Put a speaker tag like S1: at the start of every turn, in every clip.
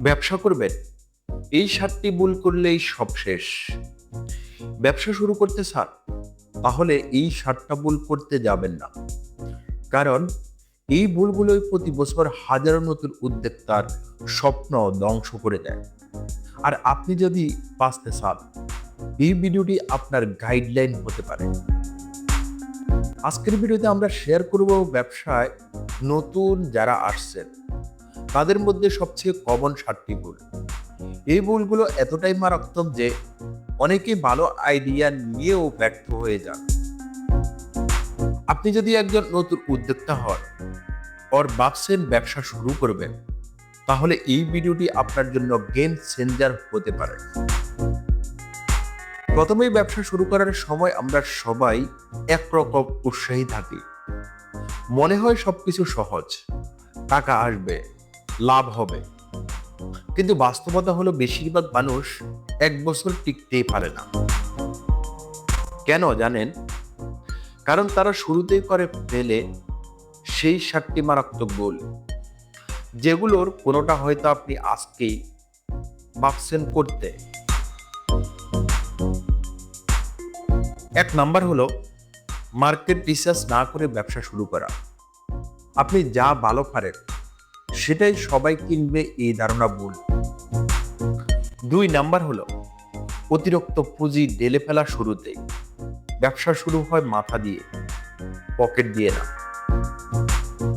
S1: ব্যবসা করবেন? এই সাতটি ভুল করলেই সব শেষ। ব্যবসা শুরু করতে চান, তাহলে এই সাতটা ভুল করতে যাবেন না। কারণ এই ভুলগুলোই প্রতি বছর হাজারো নতুন উদ্যোক্তার স্বপ্ন ধ্বংস করে দেয়। আর আপনি যদি বাঁচতে চান, এই ভিডিওটি আপনার গাইডলাইন হতে পারে। আজকের ভিডিওতে আমরা শেয়ার করব ব্যবসায় নতুন যারা আসছেন। তাদের মধ্যে সবচেয়ে কমন সাতটি ভুল। এই ভুলগুলো এতটাই মারাত্মক যে অনেকেই ভালো আইডিয়া নিয়েও ব্যর্থ হয়ে যান। আপনি যদি একজন নতুন উদ্যোক্তা হন ওর ভাবছেন ব্যবসা শুরু করবেন, তাহলে এই ভিডিওটি আপনার জন্য গেম চেঞ্জার হতে পারে। প্রথমেই ব্যবসা শুরু করার সময় আমরা সবাই একরকম উৎসাহী থাকি। মনে হয় সবকিছু সহজ, টাকা আসবে লাভ হবে। কিন্তু বাস্তবতা হলো বেশিরভাগ মানুষ এক বছর টিকতেই পারে না। কেন জানেন? কারণ তারা শুরুতেই করে ফেলে সেই সাতটি মারাত্মক গোল। যেগুলোর কোনোটা হয়তো আপনি আজকেই ভাবছেন করতে। এক নাম্বার হলো মার্কেট রিসার্চ না করে ব্যবসা শুরু করা। আপনি যা ভালো পারেন সেটাই সবাই কিনবে এই ধারণা ভুল। দুই নাম্বার হলো, অতিরিক্ত পুঁজি ডেলে ফেলা শুরুতেই। ব্যবসা শুরু হয় মাথা দিয়ে, পকেট দিয়ে না।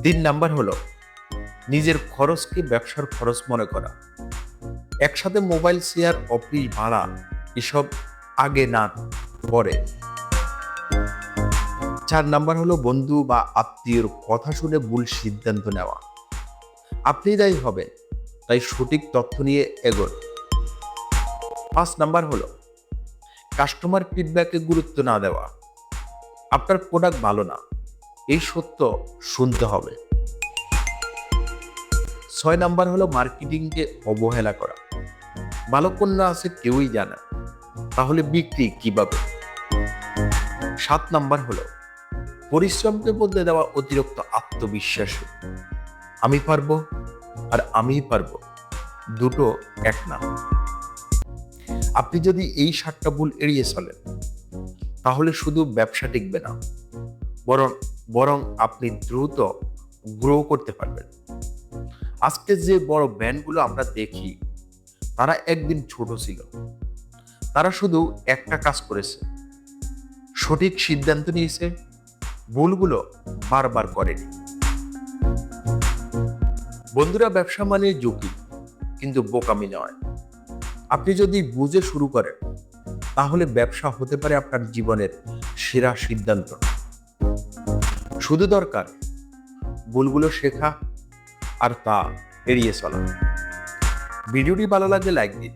S1: তিন নাম্বার হলো, নিজের খরচকে ব্যবসার খরচ মনে করা। একসাথে মোবাইল, শেয়ার, অফিস, ভাড়া, এসব আগে না, পরে। চার নাম্বার হলো বন্ধু বা আত্মীয়র কথা শুনে ভুল সিদ্ধান্ত নেওয়া। আপনি দায়ী হবেন। তাই সঠিক তথ্য নিয়ে এগোন। পাঁচ নাম্বার হলো কাস্টমার ফিডব্যাকে গুরুত্ব না দেওয়া। আপনার প্রোডাক্ট ভালো না, এই সত্য শুনতে হবে। ছয় নাম্বার হলো মার্কেটিংকে অবহেলা করা। ভালো পণ্য আছে কেউই জানে, তাহলে বিক্রি কীভাবে? সাত নাম্বার হলো, পরিশ্রমকে বদলে দেওয়া অতিরিক্ত আত্মবিশ্বাস। আমি পারব আর আমিই পারব। দুটো এক না। আপনি যদি এই সাতটা ভুল এড়িয়ে চলেন, তাহলে শুধু ব্যবসা টিকবে না, বরং বরং আপনি দ্রুত গ্রো করতে পারবেন। আজকে যে বড় ব্যান্ডগুলো আমরা দেখি, তারা একদিন ছোট ছিল। তারা শুধু একটা কাজ করেছে, সঠিক সিদ্ধান্ত নিয়েছে, ভুলগুলো বারবার করেনি। বন্ধুরা ব্যবসা মানে ঝুঁকি, কিন্তু বোকামি নয়। আপনি যদি বুঝে শুরু করেন, তাহলে ব্যবসা হতে পারে আপনার জীবনের সেরা সিদ্ধান্ত। শুধু দরকার, ভুলগুলো শেখা আর তা এড়িয়ে চলা। ভিডিওটি ভালো লাগলে লাইক দিন,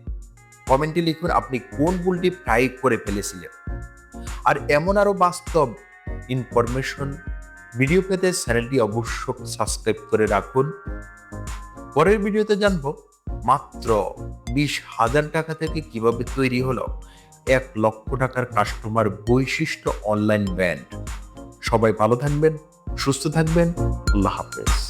S1: কমেন্টে লিখুন আপনি কোন ভুলটি ট্রাই করে ফেলেছিলেন। আর এমন আরও বাস্তব ইনফরমেশন ভিডিও পেতে চ্যানেলটি অবশ্য সাবস্ক্রাইব করে রাখুন। পরের ভিডিওতে জানব, মাত্র বিশ হাজার টাকা থেকে কীভাবে তৈরি হলো এক লক্ষ টাকার কাস্টমার বৈশিষ্ট্য অনলাইন ব্যান্ড সবাই ভালো থাকবেন, সুস্থ থাকবেন, আল্লাহ হাফেজ।